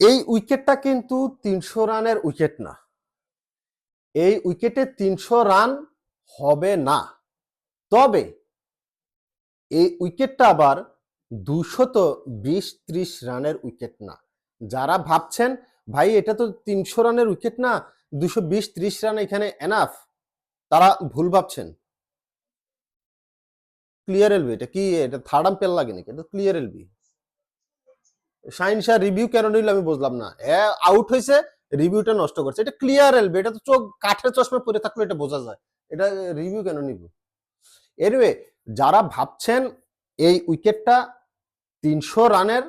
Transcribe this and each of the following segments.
এই উইকেটটা কিন্তু তিনশো রানের উইকেট না। এই উইকেটে তিনশো রান হবে না। তবে এই উইকেটটা আবার দুশত বিশ ত্রিশ রানের উইকেট না। যারা ভাবছেন, ভাই, এটা তো তিনশো রানের উইকেট না দুশো বিশ ত্রিশ রান এখানে এনাফ তারা ভুল ভাবছেন। ক্লিয়ার এলবি এটা কি, এটা থার্ড আম্পেল লাগে নাকি? এটা clear LB Shaheen Shah review কেন নিল আমি বুঝলাম না। আউট হয়েছে রিভিউটা নষ্ট করছে। এটা ক্লিয়ার এলবি এটা তো চোখ, কাঠের চশমা পরে থাকলে এটা বোঝা যায়। এটা রিভিউ কেন নিব? এনিওয়ে যারা ভাবছেন এই উইকেটটা তিনশো রানের,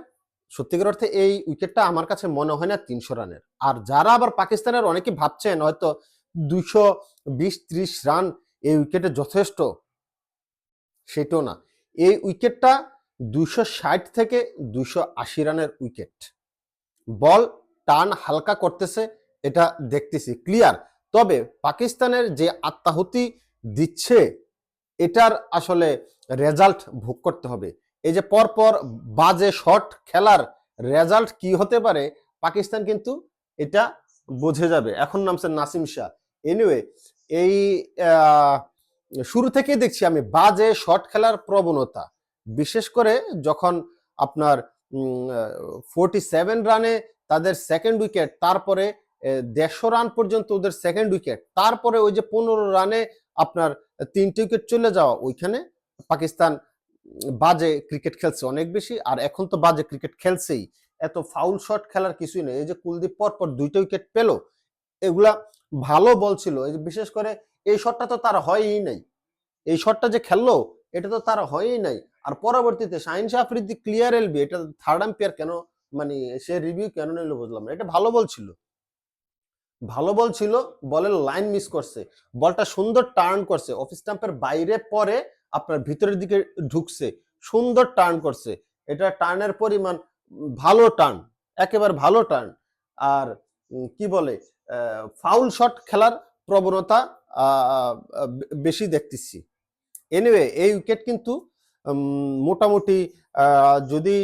সত্যিকার অর্থে এই উইকেটটা আমার কাছে মনে হয় না তিনশো রানের। আর যারা আবার পাকিস্তানের অনেকে ভাবছেন হয়তো দুইশো বিশ ত্রিশ রান এই উইকেটে যথেষ্ট, সেটাও না। এই উইকেটটা দুইশো ষাট থেকে দুশো আশি রানের উইকেট। বল টান হালকা করতেছে, এটা দেখতেছি, ক্লিয়ার। তবে পাকিস্তানের যে আত্মাহুতি দিচ্ছে, এটার আসলে রেজাল্ট ভোগ করতে হবে। এই যে পরপর বাজে শট খেলার রেজাল্ট কি হতে পারে, পাকিস্তান কিন্তু এটা বোঝে যাবে। এখন নামছে নাসিম শাহ। এনিওয়ে এই শুরু থেকেই দেখছি আমি, বাজে শট খেলার প্রবণতা। বিশেষ করে যখন আপনার ফোরটি সেভেন রানে তাদের সেকেন্ড উইকেট তারপরে দেড়শো রান পর্যন্ত ওদের সেকেন্ড উইকেট তারপরে ওই যে পনেরো রানে আপনার তিনটে উইকেট চলে যাওয়া, ওইখানে পাকিস্তান বাজে ক্রিকেট খেলছে অনেক বেশি, আর এখন তো বাজে ক্রিকেট খেলছেই। এত ফাউল শট খেলার কিছুই নেই, এই যে কুলদীপ পর পর দুইটা উইকেট পেল, এগুলা ভালো বল ছিল, এই বিশেষ করে এই শটটা তো তার হয়ই নাই। এই শটটা যে খেললো, এটা তো তার হয়ই নাই। আর পরবর্তীতে শাহিন শাহ আফ্রিদি ক্লিয়ার এলবি এটা থার্ড আম্পায়ার কেন মানে সে রিভিউ কেন নিল বুঝলাম না। এটা ভালো বল ছিল। ভালো বল ছিল, বলের লাইন মিস করছে, বলটা সুন্দর টার্ন করছে অফ স্টাম্পের বাইরে পরে আপনার ভিতরের দিকে ঢুকছে, সুন্দর টার্ন করছে। এটা টার্নের পরিমাণ ভালো টার্ন একেবারে ভালো টার্ন আর কি বলে ফাউল শট খেলার প্রবণতা বেশি দেখতেছি। এনিওয়ে এই উইকেট কিন্তু মোটামুটি যদি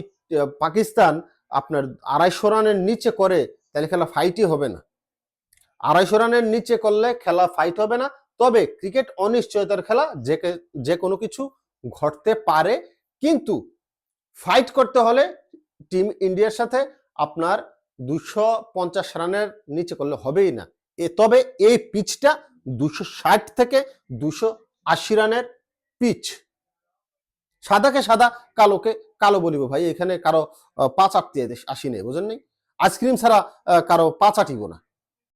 পাকিস্তান আপনার আড়াইশো রানের নিচে করে, তাহলে খেলা ফাইটই হবে না। আড়াইশো রানের নিচে করলে খেলা ফাইট হবে না। তবে ক্রিকেট অনিশ্চয়তার খেলা, যে যে কোনো কিছু ঘটতে পারে। কিন্তু ফাইট করতে হলে টিম ইন্ডিয়ার সাথে আপনার দুশো পঞ্চাশ রানের নিচে করলে হবেই না। এ, তবে এই পিচটা দুশো ষাট থেকে দুশো আশি রানের পিচ সাদাকে সাদা, কালোকে কালো বলিব ভাই। এখানে কারও পাঁচ আটটি আসি নেই বুঝেন নেই আইসক্রিম ছাড়া কারও পাঁচ আটিব না।